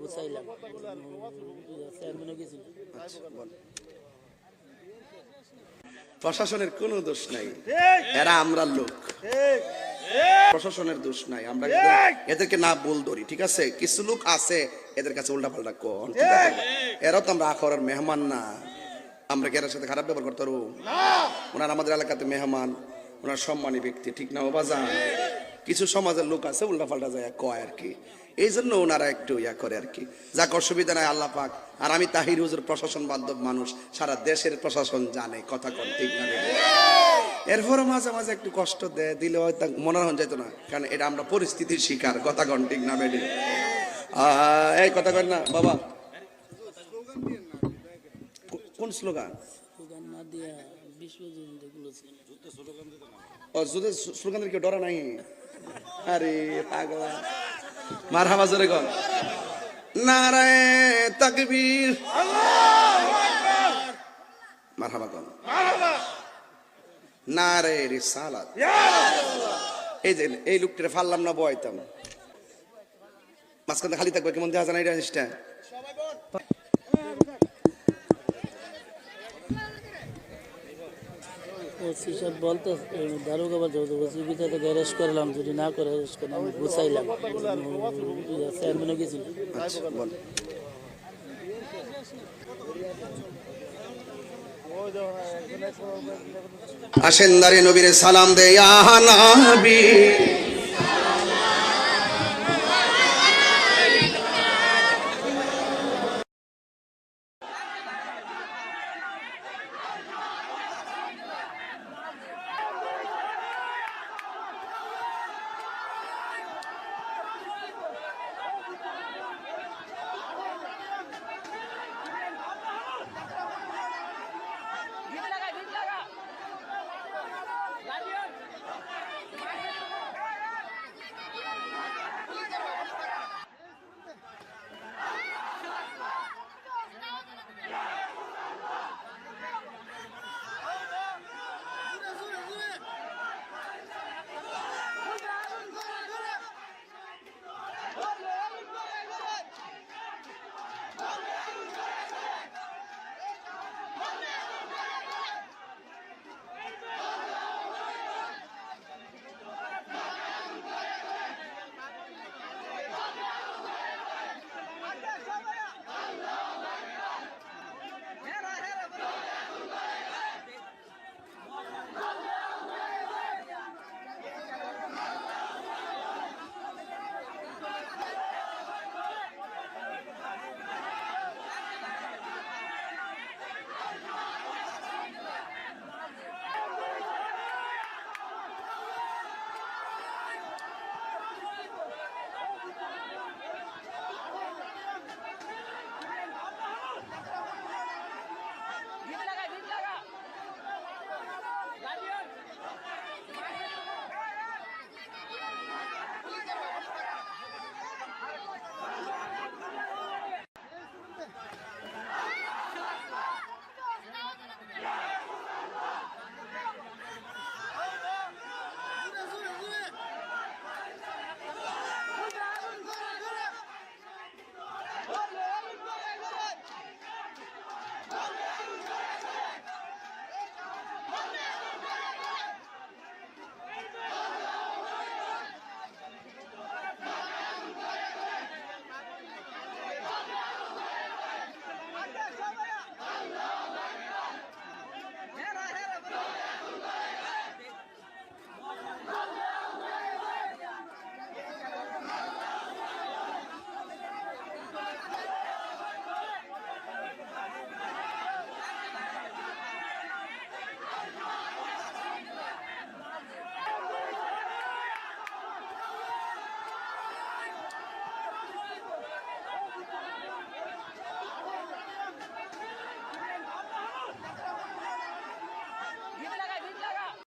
বুঝাইলাম চেয়ারম্যানও গেছিল প্রশাসনের কোনো দোষ নাই। এরা আমরা লোক। প্রশাসনের দোষ নাই। আমরা এদেরকে না বল ধরি ঠিক আছে? কিছু লোক আছে এদের কাছে উল্টা পাল্টা কোন এরাও তো আমরা আখরার মেহমান না। আমরা কি এর সাথে খারাপ ব্যবহার করতে পারব? ওনার আমাদের এলাকাতে মেহমান ওনার সম্মানী ব্যক্তি ঠিক না ও বাজান? কিছু সমাজের লোক আছে উল্টা পাল্টা যায় কয় আর কি। এই জন্য ওনারা একটু ইয়া করে আর কি। যাক অসুবিধা নাই আল্লাহ পাক। আর আমি তাহির হুজুর প্রশাসন বান্ধব মানুষ সারা দেশের প্রশাসন জানে কথা কন ঠিক না? এরপরও মাঝে মাঝে একটু কষ্ট দেয় দিলে হয়তো মনে হন যেত না কারণ এটা আমরা পরিস্থিতির শিকার কথা কন ঠিক না বেডি এই কথা কন না বাবা। কোন স্লোগান? স্লোগানের কেউ ডরা নাই? আরে পাগলা। মার হাবা জোরে কর। নারায় তাকবীর। মার হাবা কর। নারে রিসালাত। এই যে এই লোকটারে ফাললাম না বয়তাম মাঝখানে খালি থাকবে কেমন দেখা যায় না, এটা জিনিসটা? ওসি বলতে দারোগা অ্যারেস্ট করলাম, যদি না করে অ্যারেস্ট করলাম, আমি গেছিল আচ্ছা আসেন দারে নবীরে সালাম দে আহা নবী